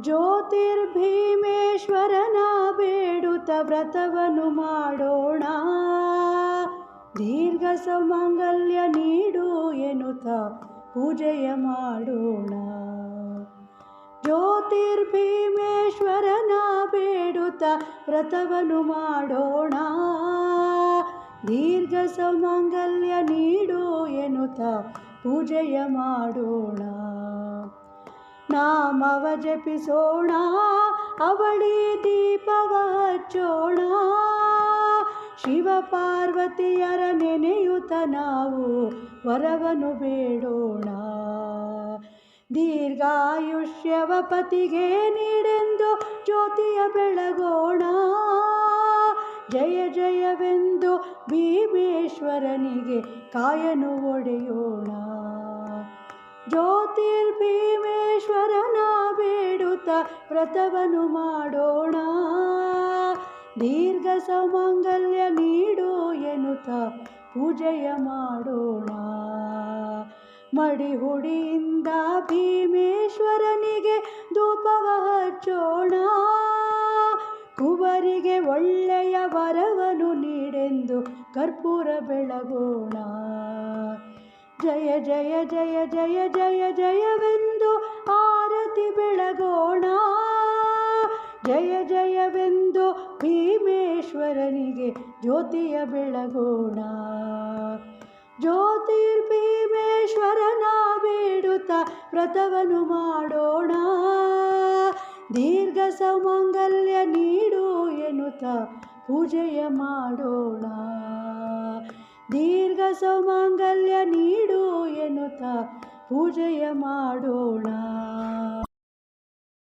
ಜ್ಯೋತಿರ್ಭೀಮೇಶ್ವರನ ಬೇಡುತ್ತ ವ್ರತವನ್ನು ಮಾಡೋಣ. ದೀರ್ಘ ಸುಮಂಗಲ್ಯ ನೀಡು ಎನ್ನುತ್ತ ಪೂಜೆಯ ಮಾಡೋಣ. ಜ್ಯೋತಿರ್ಭೀಮೇಶ್ವರನ ಬೇಡುತ್ತ ವ್ರತವನ್ನು ಮಾಡೋಣ. ದೀರ್ಘ ಸುಮಂಗಲ್ಯ ನೀಡು ಎನ್ನುತ್ತ ಪೂಜೆಯ ಮಾಡೋಣ. ನಾಮವ ಜಪಿಸೋಣ, ಅವಳಿ ದೀಪವ ಹಚ್ಚೋಣ. ಶಿವ ಪಾರ್ವತಿಯರ ನೆನೆಯುತ್ತ ನಾವು ವರವನು ಬೇಡೋಣ. ದೀರ್ಘಾಯುಷ್ಯವ ಪತಿಗೆ ನೀಡೆಂದು ಜ್ಯೋತಿಯ ಬೆಳಗೋಣ. ಜಯ ಜಯವೆಂದು ಭೀಮೇಶ್ವರನಿಗೆ ಕಾಯನು ಒಡೆಯೋಣ. ಬೇಡುತ್ತ ವ್ರತವನ್ನು ಮಾಡೋಣ. ದೀರ್ಘ ಸೌಮಂಗಲ್ಯ ನೀಡು ಎನ್ನುತ್ತ ಪೂಜೆಯ ಮಾಡೋಣ. ಮಡಿಹುಡಿಯಿಂದ ಭೀಮೇಶ್ವರನಿಗೆ ಧೂಪವ ಹಚ್ಚೋಣ. ಕುವರಿಗೆ ಒಳ್ಳೆಯ ವರವನ್ನು ನೀಡೆಂದು ಕರ್ಪೂರ ಬೆಳಗೋಣ. ಜಯ ಜಯ ಜಯ ಜಯ ಜಯ ಜಯವೆಂದು ಆರತಿ ಬೆಳಗೋಣ. ಜಯ ಜಯವೆಂದು ಭೀಮೇಶ್ವರನಿಗೆ ಜ್ಯೋತಿಯ ಬೆಳಗೋಣ. ಜ್ಯೋತಿರ್ಭೀಮೇಶ್ವರನ ಬೇಡುತ್ತ ವ್ರತವನ್ನು ಮಾಡೋಣ. ದೀರ್ಘ ಸೌಮಾಂಗಲ್ಯ ನೀಡು ಎನ್ನುತ್ತ ಪೂಜೆಯ ಮಾಡೋಣ. ದೀರ್ಘ ಸೌಮಾಂಗಲ್ಯ ನೀಡು ಎನ್ನುತ್ತ ಪೂಜೆಯ ಮಾಡೋಣ.